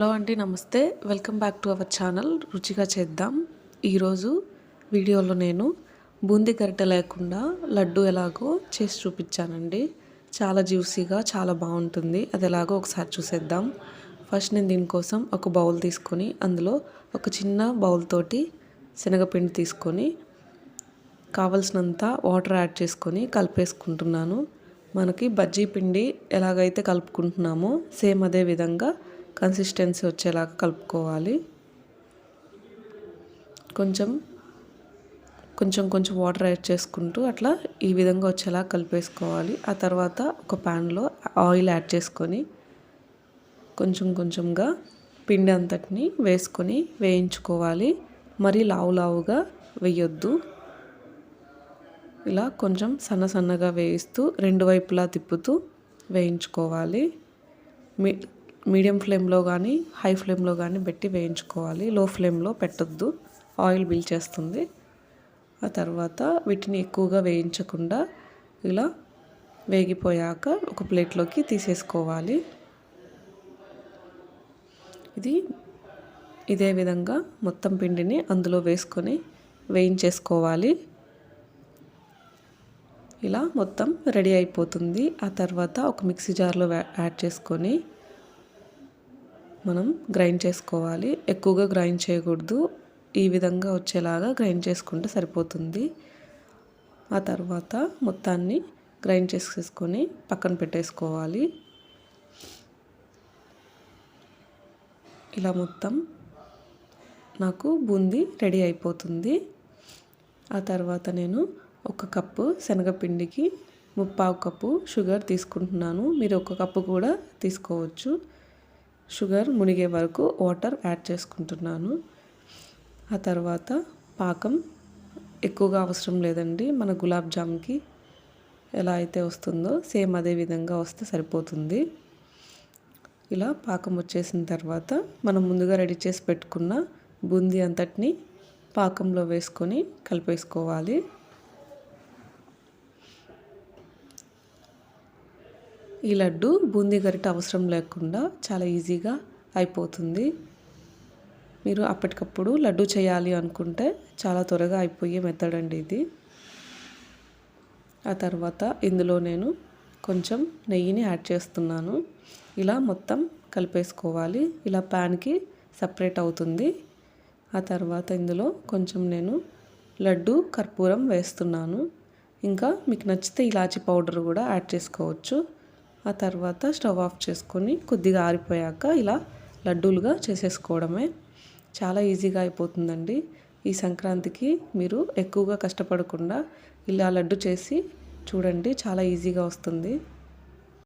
Hello అండి నమస్తే. Welcome back to our channel. రుచిగా చేద్దాం. ఈరోజు వీడియోలో నేను బూందీ గరిటె లేకుండా లడ్డు ఎలాగో చేసి చూపించానండి. చాలా జ్యూసీగా చాలా బాగుంటుంది. అది ఎలాగో ఒకసారి చూసేద్దాం. ఫస్ట్ నేను దీనికోసం ఒక బౌల్ తీసుకొని అందులో ఒక చిన్న బౌల్ తోటి శనగపిండి తీసుకొని కావలసినంత వాటర్ యాడ్ చేసుకొని కలిపేసుకుంటున్నాను. మనకి బజ్జీ పిండి ఎలాగైతే కలుపుకుంటున్నామో సేమ్ అదే విధంగా కన్సిస్టెన్సీ వచ్చేలాగా కలుపుకోవాలి. కొంచెం కొంచెం కొంచెం వాటర్ యాడ్ చేసుకుంటూ అట్లా ఈ విధంగా వచ్చేలా కలిపేసుకోవాలి. ఆ తర్వాత ఒక ప్యాన్లో ఆయిల్ యాడ్ చేసుకొని కొంచెం కొంచెంగా పిండి అంతటిని వేసుకొని వేయించుకోవాలి. మరీ లావు లావుగా వేయొద్దు. ఇలా కొంచెం సన్న సన్నగా వేయిస్తూ రెండు వైపులా తిప్పుతూ వేయించుకోవాలి. మీ మీడియం ఫ్లేమ్లో కానీ హై ఫ్లేమ్లో కానీ పెట్టి వేయించుకోవాలి. లో ఫ్లేమ్లో పెట్టద్దు. ఆయిల్ చేస్తుంది. ఆ తర్వాత వీటిని ఎక్కువగా వేయించకుండా ఇలా వేగిపోయాక ఒక ప్లేట్లోకి తీసేసుకోవాలి. ఇది ఇదే విధంగా మొత్తం పిండిని అందులో వేసుకొని వేయించేసుకోవాలి. ఇలా మొత్తం రెడీ అయిపోతుంది. ఆ తర్వాత ఒక మిక్సీ జార్లో యాడ్ చేసుకొని మనం గ్రైండ్ చేసుకోవాలి. ఎక్కువగా గ్రైండ్ చేయకూడదు. ఈ విధంగా వచ్చేలాగా గ్రైండ్ చేసుకుంటే సరిపోతుంది. ఆ తర్వాత మొత్తాన్ని గ్రైండ్ చేసేసుకొని పక్కన పెట్టేసుకోవాలి. ఇలా మొత్తం నాకు బూందీ రెడీ అయిపోతుంది. ఆ తర్వాత నేను ఒక కప్పు శనగపిండికి ముప్పావు కప్పు షుగర్ తీసుకుంటున్నాను. మీరు ఒక కప్పు కూడా తీసుకోవచ్చు. షుగర్ మునిగే వరకు వాటర్ యాడ్ చేసుకుంటున్నాను. ఆ తర్వాత పాకం ఎక్కువగా అవసరం లేదండి. మన గులాబ్ జామ్కి ఎలా అయితే వస్తుందో సేమ్ అదే విధంగా వస్తే సరిపోతుంది. ఇలా పాకం వచ్చేసిన తర్వాత మనం ముందుగా రెడీ చేసి పెట్టుకున్న బూందీ అంతటిని పాకంలో వేసుకొని కలిపేసుకోవాలి. ఈ లడ్డు బూందీ గరిట అవసరం లేకుండా చాలా ఈజీగా అయిపోతుంది. మీరు అప్పటికప్పుడు లడ్డు చేయాలి అనుకుంటే చాలా త్వరగా అయిపోయే మెథడ్ అండి ఇది. ఆ తర్వాత ఇందులో నేను కొంచెం నెయ్యిని యాడ్ చేస్తున్నాను. ఇలా మొత్తం కలిపేసుకోవాలి. ఇలా ప్యాన్కి సపరేట్ అవుతుంది. ఆ తర్వాత ఇందులో కొంచెం నేను లడ్డు కర్పూరం వేస్తున్నాను. ఇంకా మీకు నచ్చితే ఇలాచి పౌడర్ కూడా యాడ్ చేసుకోవచ్చు. ఆ తర్వాత స్టవ్ ఆఫ్ చేసుకొని కొద్దిగా ఆరిపోయాక ఇలా లడ్డూలుగా చేసేసుకోవడమే. చాలా ఈజీగా అయిపోతుందండి. ఈ సంక్రాంతికి మీరు ఎక్కువగా కష్టపడకుండా ఇలా లడ్డు చేసి చూడండి చాలా ఈజీగా వస్తుంది.